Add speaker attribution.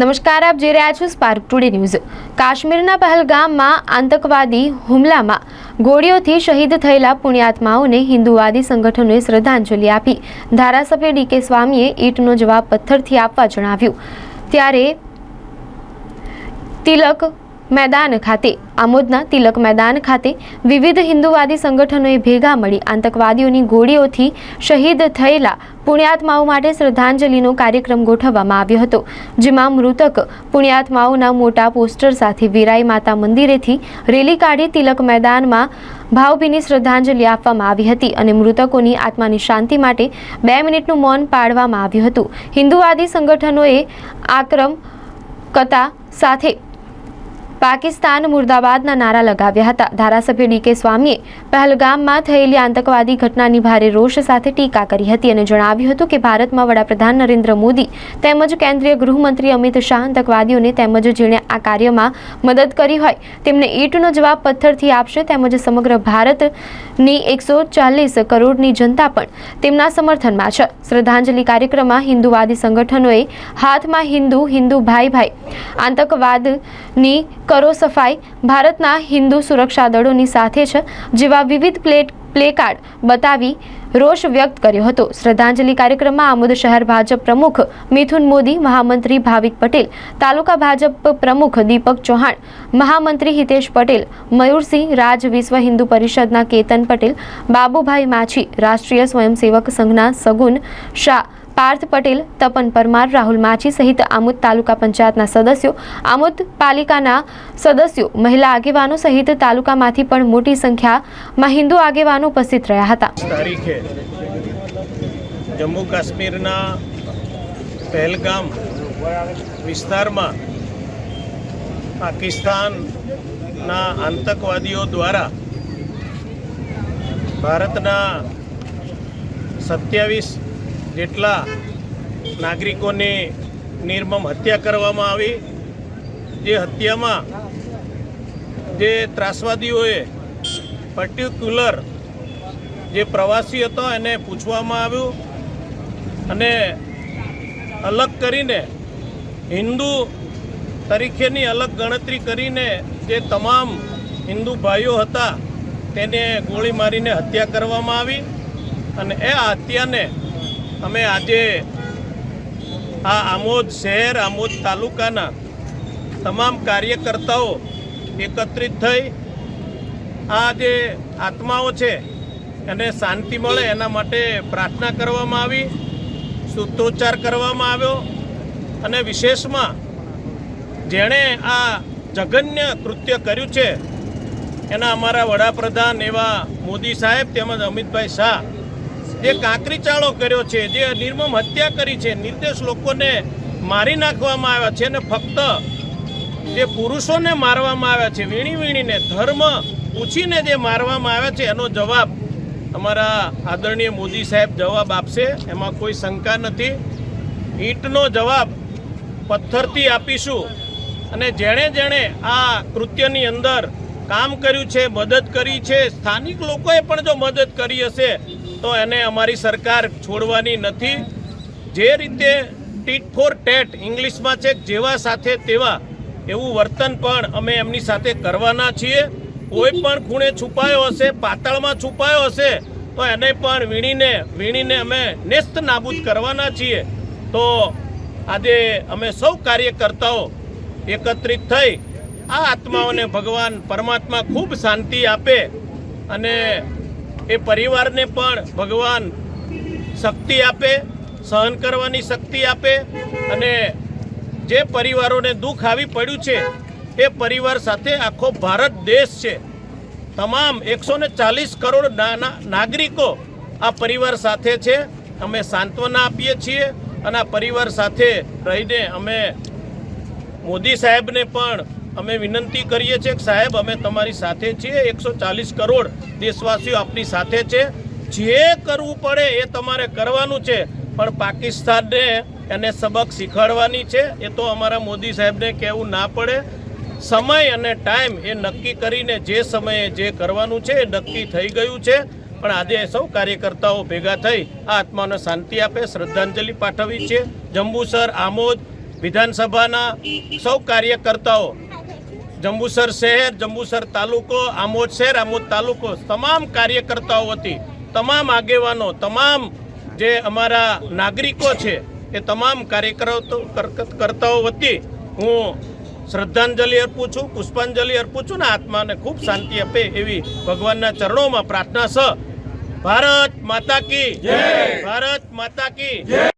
Speaker 1: નમસ્કાર, આપ જોઈ રહ્યા છો સ્પાર્ક ટુડે ન્યૂઝ કાશ્મીરના પહેલગામમાં આતંકવાદી હુમલામાં ગોળીઓથી શહીદ થયેલા પુણ્યાત્માઓને હિન્દુવાદી સંગઠનોએ શ્રદ્ધાંજલિ આપી. ધારાસભ્ય ડીકે સ્વામીએ ઈંટનો જવાબ પથ્થરથી આપવા જણાવ્યું. ત્યારે તિલક મેદાન ખાતે, આમોદના તિલક મેદાન ખાતે વિવિધ હિન્દુવાદી સંગઠનોએ ભેગા મળી આતંકવાદીઓની ગોળીઓથી શહીદ થયેલા પુણ્યાત્માઓ માટે શ્રદ્ધાંજલિનો કાર્યક્રમ ગોઠવવામાં આવ્યો હતો, જેમાં મૃતક પુણ્યાત્માઓના મોટા પોસ્ટર સાથે વીરાઈ માતા મંદિરેથી રેલી કાઢી તિલક મેદાનમાં ભાવભીની શ્રદ્ધાંજલિ આપવામાં આવી હતી અને મૃતકોની આત્માની શાંતિ માટે બે મિનિટનું મૌન પાળવામાં આવ્યું હતું. હિન્દુવાદી સંગઠનોએ આક્રમ કતા સાથે પાકિસ્તાન મુર્દાબાદના નારા લગાવ્યા હતા. ધારાસભ્ય ડીકે સ્વામીએ પહેલગામમાં થયેલી આતંકવાદી ઘટનાની ભારે રોષ સાથે ટીકા કરી હતી અને જણાવ્યું હતું કે ભારતમાં વડાપ્રધાન નરેન્દ્ર મોદી તેમજ કેન્દ્રીય ગૃહમંત્રી અમિત શાહ આતંકવાદીઓને તેમજ જેણે આ કાર્યમાં મદદ કરી હોય તેમને ઈંટનો જવાબ પથ્થરથી આપશે તેમજ સમગ્ર ભારતની એકસો ચાલીસ કરોડની જનતા પણ તેમના સમર્થનમાં છે. શ્રદ્ધાંજલિ કાર્યક્રમમાં હિન્દુવાદી સંગઠનોએ હાથમાં હિન્દુ હિન્દુ ભાઈ ભાઈ આતંકવાદની કરો સફાઈ ભારતના હિન્દુ સુરક્ષા દળોની સાથે છે, જેવા વિવિધ પ્લેટ પ્લેકાર્ડ બતાવી રોષ વ્યક્ત કર્યો હતો. શ્રદ્ધાંજલિ કાર્યક્રમમાં આમોદ શહેર ભાજપ પ્રમુખ મિથુન મોદી, મહામંત્રી ભાવિક પટેલ, તાલુકા ભાજપ પ્રમુખ દીપક ચૌહાણ, મહામંત્રી હિતેશ પટેલ, મયુરસિંહ રાજ વિશ્વ હિન્દુ પરિષદના કેતન પટેલ, બાબુભાઈ માછી, રાષ્ટ્રીય સ્વયંસેવક સંઘના સગુન શાહ પાર્થ પટેલ, તપન પરમાર, રાહુલ માછી સહિત આમોદ તાલુકા પંચાયતના સદસ્યો, આમોદ પાલિકાના સદસ્યો, મહિલા આગેવાનો સહિત તાલુકામાંથી પણ મોટી સંખ્યામાં હિન્દુ આગેવાનો ઉપસ્થિત રહ્યા હતા.
Speaker 2: તારીખે જમ્મુ કાશ્મીરના પહેલગામ વિસ્તારમાં પાકિસ્તાનના આતંકવાદીઓ દ્વારા ભારતના સત્યાવીસ જેટલા નાગરિકોની નિર્મમ હત્યા કરવામાં આવી, જે હત્યામાં જે ત્રાસવાદીઓએ પર્ટિક્યુલર જે પ્રવાસી હતો એને પૂછવામાં આવ્યું અને અલગ કરીને હિન્દુ તરીકેની અલગ ગણતરી કરીને જે તમામ હિન્દુ ભાઈઓ હતા તેને ગોળી મારીને હત્યા કરવામાં આવી અને એ હત્યાને અમે આજે આ આમોદ શહેર, આમોદ તાલુકાના તમામ કાર્યકર્તાઓ એકત્રિત થઈ આ જે આત્માઓ છે, એને શાંતિ મળે એના માટે પ્રાર્થના કરવામાં આવી, સૂત્રોચ્ચાર કરવામાં આવ્યો અને વિશેષમાં જેણે આ જઘન્ય કૃત્ય કર્યું છે, એના અમારા વડાપ્રધાન એવા મોદી સાહેબ તેમજ અમિતભાઈ શાહ જે કાંકરીચાળો કર્યો છે, જે નિર્મમ હત્યા કરી છે નિર્દેશ લોકોને મારી નાખવામાં આવ્યા છે અને ફક્ત જે પુરુષોને મારવામાં આવ્યા છે, વીણી વીણીને ધર્મ પૂછીને જે મારવામાં આવ્યા છે, એનો જવાબ અમારા આદરણીય મોદી સાહેબ જવાબ આપશે, એમાં કોઈ શંકા નથી. ઈંટનો જવાબ પથ્થરથી આપીશું. અને જેણે જેણે આ કૃત્યની અંદર કામ કર્યું છે, મદદ કરી છે, સ્થાનિક લોકોએ પણ જો મદદ કરી હશે તો એને અમારી સરકાર છોડવાની નથી. જે રીતે ટીટ ફોર ટેટ ઇંગ્લિશમાં છે, જેવા સાથે તેવા એવું વર્તન પણ અમે એમની સાથે કરવાના છીએ. કોઈ પણ ખૂણે છુપાયો હશે, પાતાળમાં છુપાયો હશે, તો એને પણ વીણીને વીણીને અમે નેસ્ત નાબૂદ કરવાના છીએ. તો આજે અમે સૌ કાર્યકર્તાઓ એકત્રિત થઈ આ આત્માઓને ભગવાન પરમાત્મા ખૂબ શાંતિ આપે અને એ પરિવારને પણ ભગવાન શક્તિ આપે, સહન કરવાની શક્તિ આપે અને જે પરિવારોને દુઃખ આવી પડ્યું છે, એ પરિવાર સાથે આખો ભારત દેશ છે. તમામ એકસો ને ચાલીસ કરોડ નાગરિકો આ પરિવાર સાથે છે. અમે સાંત્વના આપીએ છીએ અને આ પરિવાર સાથે રહીને અમે મોદી સાહેબને પણ અમે વિનંતી કરીએ છીએ કે સાહેબ, અમે તમારી સાથે છીએ, એકસો ચાલીસ કરોડ દેશવાસીઓ આપની સાથે છે. જે કરવું પડે એ તમારે કરવાનું છે. પણ પાકિસ્તાનને એને સબક શીખવાડવાની છે. એ તો અમારા મોદી સાહેબને કહેવું ના પડે. સમય અને ટાઈમ એ નક્કી કરીને જે સમયે જે કરવાનું છે એ નક્કી થઈ ગયું છે. પણ આજે સૌ કાર્યકર્તાઓ ભેગા થઈ આ આત્માને શાંતિ આપે, શ્રદ્ધાંજલિ પાઠવી છે. જંબુસર, આમોદ વિધાનસભાના સૌ કાર્યકર્તાઓ જંબુસર શહેર જંબુસર તાલુકો આમોદ શહેર આમોદ તાલુકો તમામ કાર્યકર્તાઓ વતી તમામ આગેવાનો તમામ જે અમારા નાગરિકો છે એ તમામ કાર્યકર્તાઓ વતી હું શ્રદ્ધાંજલિ અર્પું છું પુષ્પાંજલિ અર્પું છું ને આત્માને ખૂબ શાંતિ આપે એવી ભગવાનના ચરણોમાં પ્રાર્થના સ ભારત માતા કી ભારત માતા કી